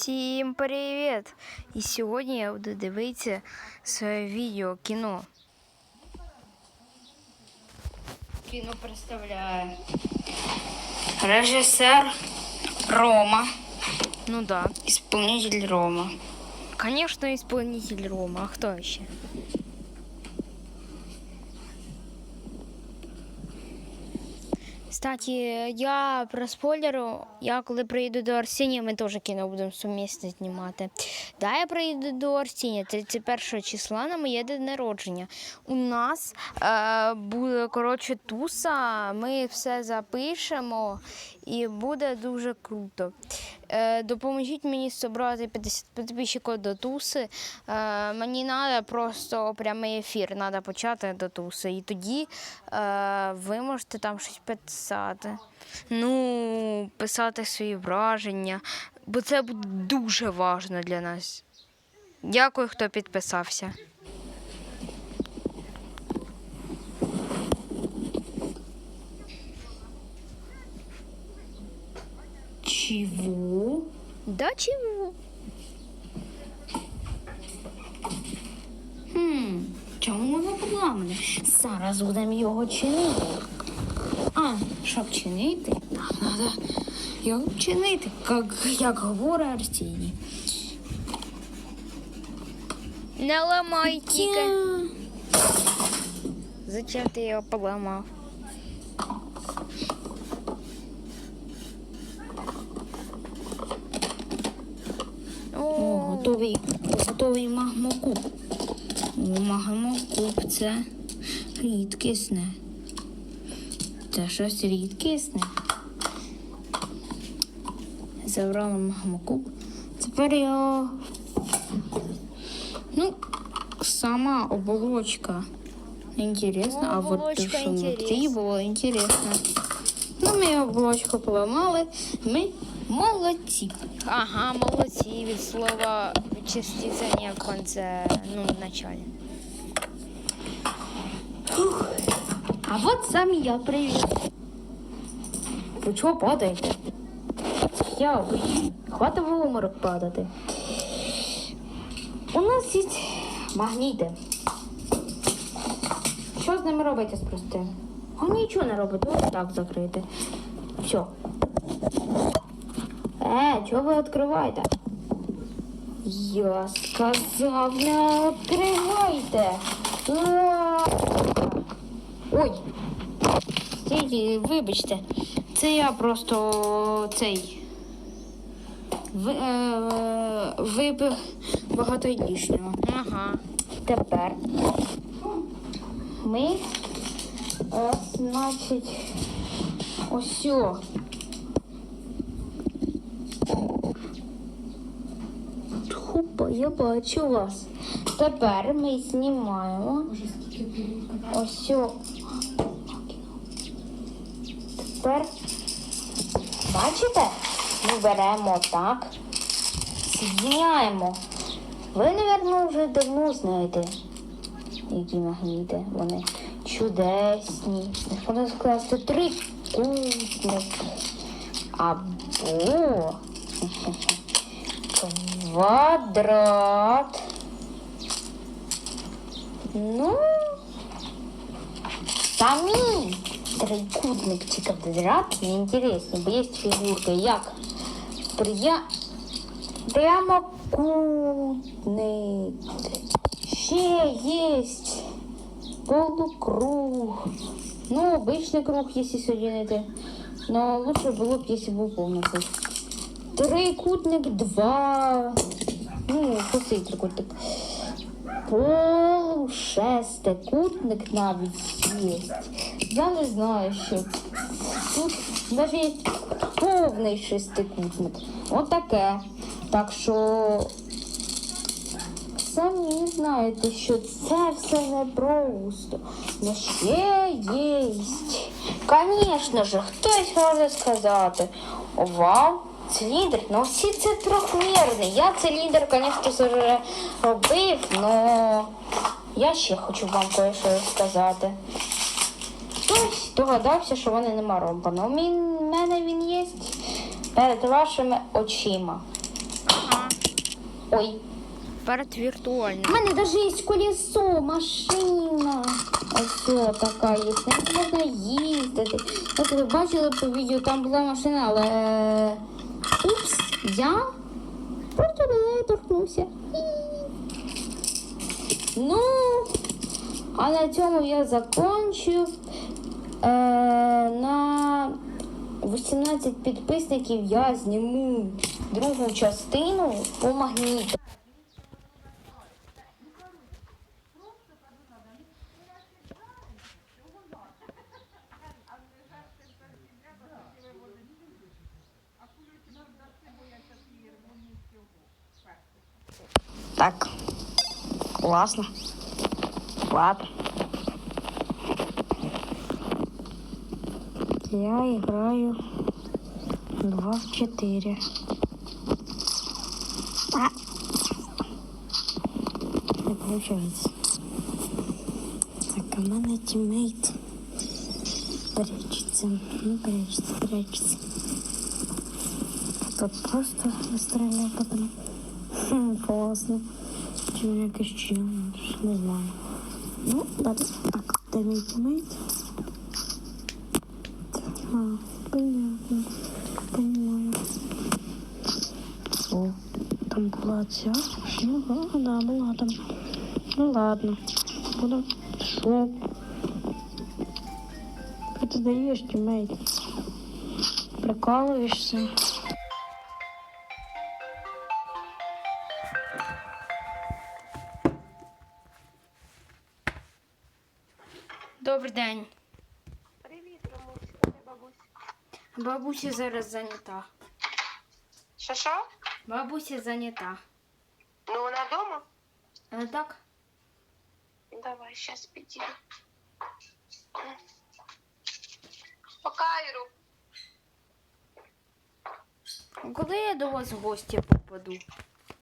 Всім привіт! І сьогодні я буду дивитися своє відео кіно. Кіно представляє режисер Рома. Ну да. Исполнитель Рома. Конечно, исполнитель Рома. А хто ще? Кстати, я про спойлеру, я коли приїду до Арсенія, ми теж кіно будемо сумісно знімати. Да, я приїду до Арсенія 31 числа на моє день народження. У нас е, буде коротше туса, ми все запишемо і буде дуже круто. Е, допоможіть мені зібрати 50 підписчиків до туси. Е, мені треба просто прямий ефір, треба почати до туси. І тоді е, ви можете там щось писати. Ну, писати свої враження, бо це буде дуже важливо для нас. Дякую, хто підписався. Чего? Да чого? Хм, чому воно поламане? Зараз будемо його чинити. А, щоб чинити, так, треба його чинити, як, як говорить Арсеній. Не ламай тільки. Зачем ти його поламав? О, готовий, готовий магмокуб. О, магмокуб це рідкісне. Це щось рідкісне. Забрала магмокуб. Тепер його. Ну, сама оболочка. Интересно, а вот то, что внутри было интересно. Ну, ми оболочку поламали, ми молодці. Ага, молодці від слова частиця не в конце, ну, в начале. А вот сам я, привет. Ви чого падаєте? Я. Хватить в обморок падати. У нас є магніти. Що з ними робити спрости? А нічого не робити, ось так закрити. Все. Е, чого ви відкриваєте? Я сказав, не відкривайте. Ой. Стійте, вибачте. Це я просто цей. Ви, е, випив багато лишнього. Ага. Тепер ми, е, значить, ось. Я бачу вас. Тепер ми знімаємо. Ось. Тепер, бачите, ми беремо так, з'єдняємо. Ви, мабуть, вже давно знаєте, які магніти. Вони чудесні. Можна скласти трикутник. Або квадрат. Ну, самі трикутник чи квадрат не інтересні, бо є фігурка як прия... прямокутник. Ще є полукруг. Ну, обычный круг, если соединить. Но лучше было бы, если был полный круг. Трикутник 2. Ну, пустий трикутник. Полушестикутник навіть є. Я не знаю, що тут навіть повний шестикутник. Отаке. Так що самі знаєте, що це все непросто. Но ще є. Звісно ж, хтось може сказати, вау, циліндр, ну всі це трьохмірний. Я циліндр, звісно, робив, але я ще хочу вам кое-що сказати. Хтось догадався, що вони нема ромба. Ну, у мене він є перед вашими очима. Ой, Перед віртуальним. У мене навіть є колесо, машина. Ось така є. Ній можна їздити. От ви бачили по відео, там була машина, але. Я просто до неї торкнувся. Ну, а на цьому я закончу. Е, на 18 підписників я зніму другу частину по магніту. Так. Классно. Ладно. Я играю 2 в 4. А! Не получается. Так, а в мене тіммейт прячется. Ну, прячется, прячется. Тут просто выстрелил потом. Класно. Чи він якийсь челендж? Не знаю. Ну, ладно. Так, де мій тімейт? А, понятно. Понимаю. О, там була ця. Ну, да, була там. Ну ладно. Буду. Що ти даєш, тімейт? Прикалуєшся? Добрий день. Привіт, Ромусика, де бабусь? Бабуся зараз зайнята. Що що? Бабуся зайнята. Ну вона вдома? А так? Давай, щас підійду. По Кайру. Коли я до вас в гості попаду?